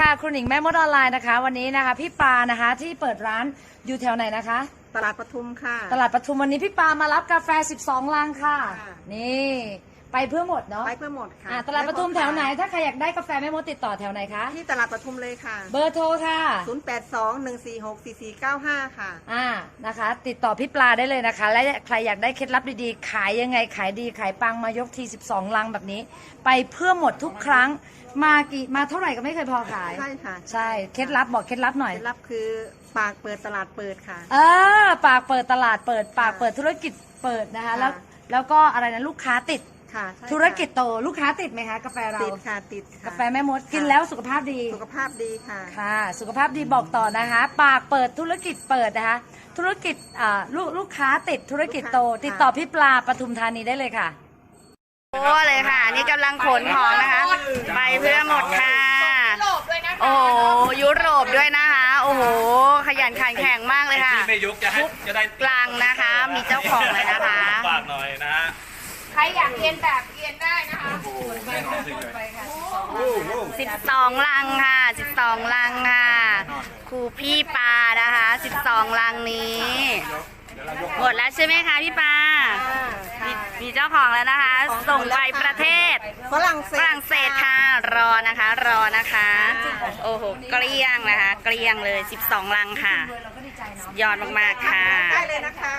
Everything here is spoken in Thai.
ค่ะครูหนิงแม่มดออนไลน์นะคะ วันนี้นะคะ พี่ปานะคะที่เปิดร้านอยู่แถวไหนนะคะ ตลาดปทุมค่ะ ตลาดปทุมวันนี้พี่ปามารับกาแฟ 12 ลังค่ะ ค่ะ นี่ ไปเพื่อหมดเนาะไปเพื่อหมดค่ะอ่าตลาดปทุมแถวไหน ถ้าใครอยากได้กาแฟแม่มดติดต่อแถวไหนคะ ที่ตลาดปทุมเลยค่ะ เบอร์โทรค่ะ 0821464495 ค่ะ อ่านะคะ ติดต่อพี่ปลาได้เลยนะคะ และใครอยากได้เคล็ดลับดีๆ ขายยังไงขายดีขายปังมายกที 12 ลังแบบนี้ ไปเพื่อหมดทุกครั้งมากี่มาเท่าไหร่ก็ไม่เคยพอขายใช่ค่ะ ใช่เคล็ดลับบอกเคล็ดลับหน่อยเคล็ดลับคือปากเปิดตลาดเปิดค่ะ เออปากเปิดตลาดเปิด ปากเปิดธุรกิจเปิดนะคะแล้วค่ะแล้วก็อะไรนะลูกค้าติด ค่ะใช่ค่ะธุรกิจโตลูกค้าติดไหมคะกาแฟเราติดค่ะติดค่ะกาแฟแม่มดกินแล้วสุขภาพดี สุขภาพดีค่ะ ค่ะ สุขภาพดีบอกต่อนะคะ ปากเปิดธุรกิจเปิดนะคะ ธุรกิจอ่าลูกลูกค้าติดธุรกิจโต ลูกค้า ติดต่อพี่ปลาปทุมธานีได้เลยค่ะ โอ้เลยค่ะ นี่กำลังขนของนะคะ ไปเพื่อหมดค่ะ โอ้โหยุโรปด้วยนะคะ โอ้โห ขยันขันแข็งมากเลยค่ะ ที่ไม่ยุกจะให้จะได้ กลางนะคะ มีเจ้าของเลยนะคะ ฝากหน่อยนะฮะ ใค รอยากเรียนแบบเรียนได้นะคะ12ลังค่ะ12ลังค่ะครูพี่ปานะคะ12ลังนี้ หมดแล้วใช่ไหมคะพี่ปา มีมีเจ้าของแล้วนะคะ ส่งไปประเทศฝรั่งเศฝสรั่งเศสค่ะ รอนะคะ รอนะคะ โอ้โห เกลี้ยงนะคะ เกลี้ยงเลย 12 ลังค่ะ ยอดมากๆค่ะ ได้เลยนะคะ